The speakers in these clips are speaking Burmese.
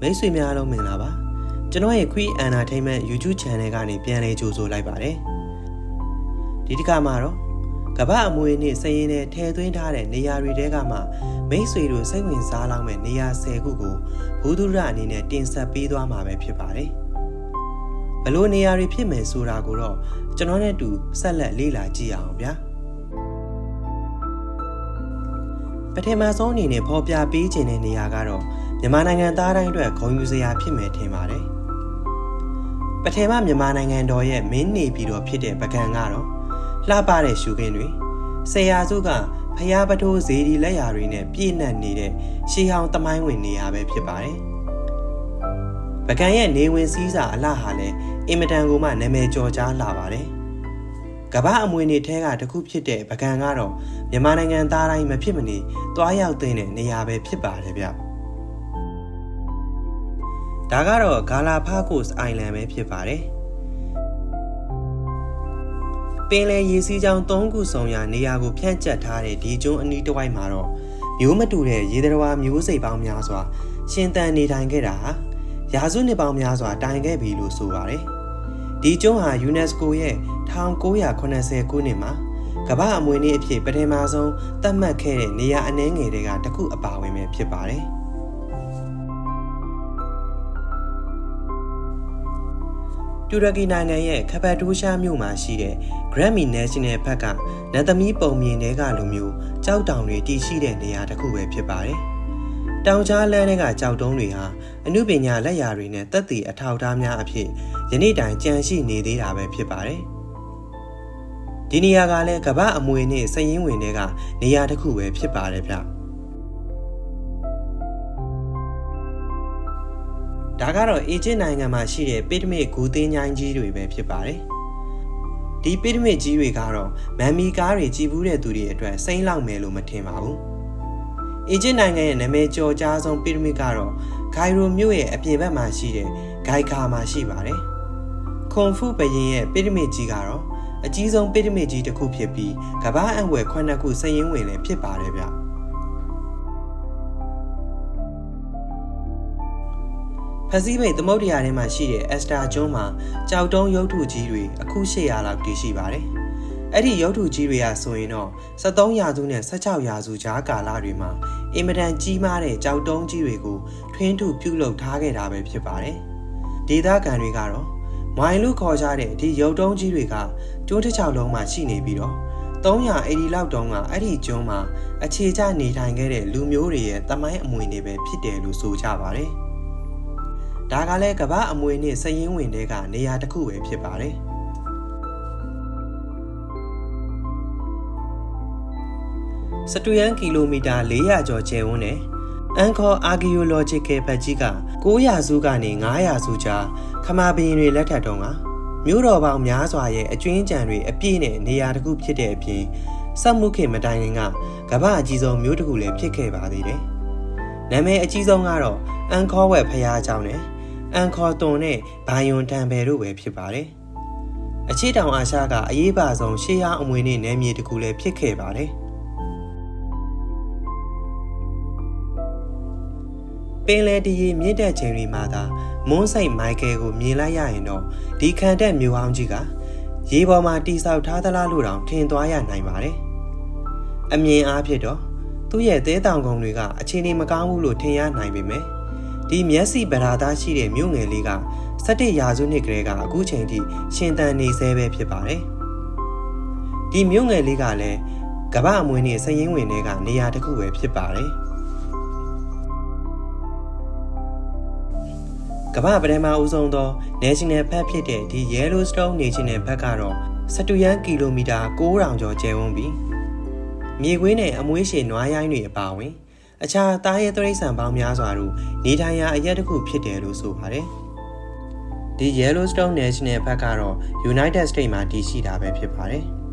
မိတ်ဆွေများအားလုံးမင်္ဂလာပါကျွန်တော်ရဲ့ Quick Entertainment YouTube Channel ကနေပြန်လည်ကြိုဆိုလိုက်ပါတယ်ဒီတစ်ခါမှာတော့ကမ္ဘာအမွေနဲ့စရင်နဲ့ထည့်သွင်းထားတဲ့နေရာတွေတဲကမှမိတ်ဆွေတို့စိတ်ဝင်စားလောက်မဲ့နေရာ10ခုကိုဘူဒုရအနေနဲ့တင်ဆက်ပေးသွားမှာပဲဖြစ်ပါတယ်ဘလို့နေရာတွေဖြစ်မယ်ဆိုတာကိုတော့ကျွန်တော်နဲ့အတူဆက်လက်လေ့လာကြည့်အောင်ဗျာပထမဆုံးအနေနဲ့ဖော်ပြပေးခြင်းတဲ့နေရာကတော့ မြန်မာနိုင်ငံသားတိုင်းအတွက်ဂုဏ်ယူစရာဖြစ်မယ်ထင်ပါတယ်။ပထမမြန်မာနိုင်ငံတော်ရဲ့မင်းနေပြည်တော်ဖြစ်တဲ့ပကံကတော့လှပတဲ့ရှုခင်းတွေဆရာစုကဖျားပထိုးဇေဒီလက်ရာတွေနဲ့ပြည့်နှက်နေတဲ့ရှေးဟောင်းတမိုင်းဝင်နေရာပဲဖြစ်ပါတယ်။ပကံရဲ့နေဝင်စည်းစာအလှဟာလည်းအင်မတန်ကိုမှနာမည်ကျော်ကြားလာပါတယ်။ကမ္ဘာအမွေနေထဲကတစ်ခုဖြစ်တဲ့ပကံကတော့မြန်မာနိုင်ငံသားတိုင်းမဖြစ်မနေတွားရောက်တဲ့နေရာပဲဖြစ်ပါတယ်ဗျ။ ဒါကတော့ဂါလာဖာကိုစ်အိုင်လန်ပဲဖြစ်ပါတယ်။ပင်လယ်ရေစီးကြောင်း၃ခုဆောင်ရာနေရာကိုဖြန့်ကျက်ထားတဲ့ဒီကျွန်းအနီးတစ်ဝိုက်မှာတော့မျိုးမတူတဲ့ရေတရဝါမျိုးစိတ်ပေါင်းများစွာ ရှင်သန်နေထိုင်ခဲ့တာဟာရာစုနှစ်ပေါင်းများစွာတိုင်ခဲ့ပြီလို့ဆိုပါတယ်။ဒီကျွန်းဟာ UNESCO ရဲ့1980ခုနှစ်မှာကမ္ဘာအမွေနေ့အဖြစ်ပထမဆုံးသတ်မှတ်ခဲ့တဲ့နေရာအနှဲငယ်တွေကတစ်ခုအပါအဝင်ပဲဖြစ်ပါတယ်။ တူရကီနိုင်ငံရဲ့ခပတ်တိုးရှားမြို့မှာရှိတဲ့ Grammy National Park ကနတ်သမီးပုံမြင်တွေကလိုမျိုးကြောက်တောင်တွေတည်ရှိတဲ့နေရာတစ်ခုပဲဖြစ်ပါတယ်။တောင်ကြားလမ်းတွေကကြောက်တုံးတွေဟာအမှုပညာလက်ရာတွေနဲ့တက်တည်အထောက်အထားများအဖြစ်ယနေ့တိုင်ကြန့်ရှိနေသေးတာပဲဖြစ်ပါတယ်။ဒီနေရာကလည်းကမ္ဘာအမွေနဲ့စည်ရင်းဝင်တွေကနေရာတစ်ခုပဲဖြစ်ပါတယ်ဗျ။ ဒါကတော့အေဂျစ်နိုင်ငံမှာရှိတဲ့ပိရမစ်ဂူသင်းញိုင်းကြီးတွေပဲဖြစ်ပါတယ်။ဒီပိရမစ်ကြီးတွေကတော့မမ်မီကားတွေကြည်ဘူးတဲ့သူတွေအတွက်စိမ့်လောက်မယ်လို့မထင်ပါဘူး။အေဂျစ်နိုင်ငံရဲ့နာမည်ကျော်ကြားဆုံးပိရမစ်ကတော့ဂိုင်ရိုမြို့ရဲ့အပြင်ဘက်မှာရှိတဲ့ဂိုင်ကာမှာရှိပါတယ်။ခွန်ဖူဘရင်ရဲ့ပိရမစ်ကြီးကတော့အကြီးဆုံးပိရမစ်ကြီးတစ်ခုဖြစ်ပြီးကမ္ဘာအံ့ဝယ်ခုနှစ်ခုစည်ရင်းဝင်လည်းဖြစ်ပါတယ်ဗျ။ ဖစီးမိတ်သမုတ်တရားထဲမှာရှိတဲ့ Esther ကျွန်းမှာကြောက်တုံးရုပ်ထုကြီးတွေအခု800လောက်တည်ရှိပါတယ်။အဲ့ဒီရုပ်ထုကြီးတွေကဆိုရင်တော့73ရာစုနဲ့16ရာစုကြားကာလတွေမှာအင်မတန်ကြီးမားတဲ့ကြောက်တုံးကြီးတွေကိုထွင်းထုပြုလုပ်ထားခဲ့တာပဲဖြစ်ပါတယ်။ဒေသခံတွေကတော့မိုင်လို့ခေါ်ကြတဲ့ဒီရုပ်တုံးကြီးတွေကကျွန်းတစ်ချောင်းလုံးမှာရှိနေပြီးတော့380လောက်တုန်းကအဲ့ဒီကျွန်းမှာအခြေချနေထိုင်ခဲ့တဲ့လူမျိုးတွေရဲ့တမိုင်းအမွေတွေပဲဖြစ်တယ်လို့ဆိုကြပါတယ်။ ဒါကလည်းကမ္ဘာအမွေနဲ့စည်ရင်းဝင်တဲ့ကနေရာတစ်ခုပဲဖြစ်ပါတယ်စတူယန်ကီလိုမီတာ400ကျော်ကျယ်ဝန်းတဲ့အန်ခေါ်အာဂီယိုလော်ဂျီကယ်ဘတ်ကြီးက900စုကနေ900စုကြားခမာဘရင်တွေလက်ထက်တုန်းကမြို့တော်ပေါင်းများစွာရဲ့အကျွင်းကြံတွေအပြည့်နဲ့နေရာတစ်ခုဖြစ်တဲ့အပြင်စက်မှုခေမတိုင်ခင်ကကမ္ဘာအကြီးဆုံးမြို့တစ်ခုလည်းဖြစ်ခဲ့ပါသေးတယ်။နာမည်အကြီးဆုံးကတော့အန်ခေါ်ဝက်ဖျားเจ้าနဲ့ အန်ခေါ်တွန်နဲ့ဘိုင်ယွန်တန်ဘယ်တို့ပဲဖြစ်ပါတယ်။အချေတောင်အာရှကအရေးပါဆုံးရှေးဟောင်းအမွေနဲ့နယ်မြေတစ်ခုလည်းဖြစ်ခဲ့ပါတယ်။ပင်လယ်တရေမြင့်တက်ချိန်တွေမှာသာမွန်းစိတ်မိုက်ကယ်ကိုမြင်လိုက်ရရင်တော့ဒီခံတက်မျိုးအောင်ကြီးကရေပေါ်မှာတိဆောက်ထားသလားလို့တောင်ထင်သွားရနိုင်ပါတယ်။အမြင်အားဖြင့်တော့သူ့ရဲ့သဲတောင်ကုန်းတွေကအခြေအနေမကောင်းဘူးလို့ထင်ရနိုင်ပေမဲ့ ဒီမျက်စိဗရာသားရှိတဲ့မြို့ငယ်လေးက17ရာစုနှစ်ကလေးကအခုချိန်ထိရှင်သန်နေဆဲပဲဖြစ်ပါတယ်။ဒီမြို့ငယ်လေးကလည်းကမ္ဘာအမွေနဲ့စရင်ဝင်တွေကနေရာတစ်ခုပဲဖြစ်ပါတယ်။ကမ္ဘာပထမဦးဆုံးသော National Park ဖြစ်တဲ့ဒီ Yellowstone National Park ကတော့စတူယန်ကီလိုမီတာ9000ကျော်ကျယ်ဝန်းပြီးမြေခွေးနဲ့အမွေးရှည်နွားရိုင်းတွေအပါအဝင် အခြားသားရဲတရိษံပေါင်းများစွာတို့နေထိုင်ရာအရက်တစ်ခုဖြစ်တယ်လို့ဆိုပါတယ်။ဒီ Yellowstone National Park ကတော့ United States မှာတည်ရှိတာပဲဖြစ်ပါတယ်။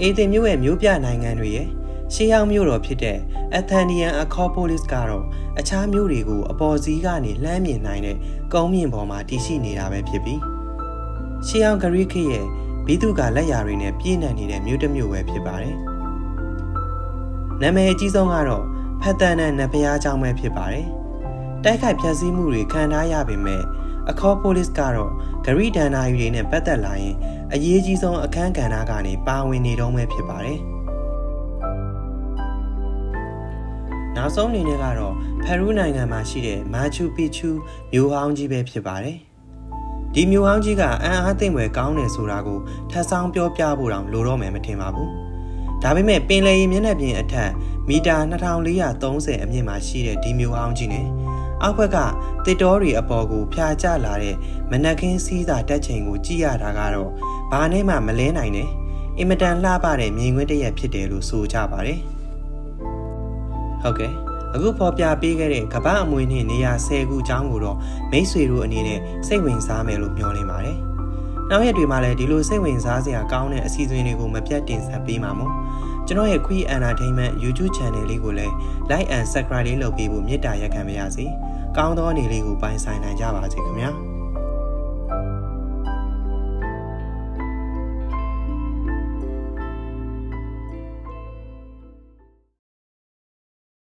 အေသင်မြို့ရဲ့မြို့ပြနိုင်ငံတွေရဲ့ရှေးဟောင်းမြို့တော်ဖြစ်တဲ့ Athenian Acropolis ကတော့အခြားမြို့တွေကိုအပေါ်စီးကနေလှမ်းမြင်နိုင်တဲ့ကုန်းမြင့်ပေါ်မှာတည်ရှိနေတာပဲဖြစ်ပြီးရှေးဟောင်းဂရိခေတ်ရဲ့ ဘီသူကလက်ရာတွေနဲ့ပြည့်နှံ့နေတဲ့မြို့တစ်မြို့ပဲဖြစ်ပါတယ်။နာမည်အကြီးဆုံးကတော့ဖတ်တန်နဲ့နဖရားကျောင်းပဲဖြစ်ပါတယ်။တိုက်ခိုက်ဖျက်ဆီးမှုတွေခံထားရပေမဲ့အခေါ်ပိုလစ်ကတော့ဂရိဒန္နာယူတွေနဲ့ပတ်သက်လာရင်အရေးကြီးဆုံးအခန်းကဏ္ဍကနေပါဝင်နေတော့မှဖြစ်ပါတယ်။နောက်ဆုံးအနေနဲ့ကတော့ဖရူးနိုင်ငံမှာရှိတဲ့မာချူပီချူမြို့ဟောင်းကြီးပဲဖြစ်ပါတယ်။ ဒီမြို့ဟောင်းကြီးကအံ့အားသင့်ွယ်ကောင်းတယ်ဆိုတာကိုထပ်ဆောင်ပြောပြဖို့တောင်လိုတော့မယ်မထင်ပါဘူးဒါပေမဲ့ပင်လယ်ရေမျက်နှာပြင်အထက်မီတာ2430အမြင့်မှာရှိတဲ့ဒီမြို့ဟောင်းကြီးနဲ့အောက်ဘက်ကတစ်တော်တွေအပေါ်ကိုဖျာကျလာတဲ့မနက်ခင်းစီးစာတက်ချိန်ကိုကြည့်ရတာကတော့ဘာနဲ့မှမလဲနိုင်နဲ့အင်မတန်လှပတဲ့မြင်ကွင်းတစ်ရက်ဖြစ်တယ်လို့ဆိုကြပါတယ်ဟုတ်ကဲ့ အခုဖော်ပြပေးခဲ့တဲ့ကမ္ဘာအမွေနှင့်နေရာ10ခုအကြောင်းကိုတော့မိတ်ဆွေတို့အနေနဲ့စိတ်ဝင်စားမယ်လို့မျှော်လင့်ပါတယ်နောက်ရက်တွေမှာလည်းဒီလိုစိတ်ဝင်စားစရာကောင်းတဲ့အစီအစဉ်တွေကိုမပြတ်တင်ဆက်ပေးမှာမို့ကျွန်တော်ရဲ့ Queen Entertainment YouTube Channel လေးကိုလည်း Like and Subscribe လေးလုပ်ပေးဖို့မေတ္တာရက်ခံပါရစေ။ကောင်းသောအနေလေးကိုပိုင်ဆိုင်နိုင်ကြပါစေခင်ဗျာ။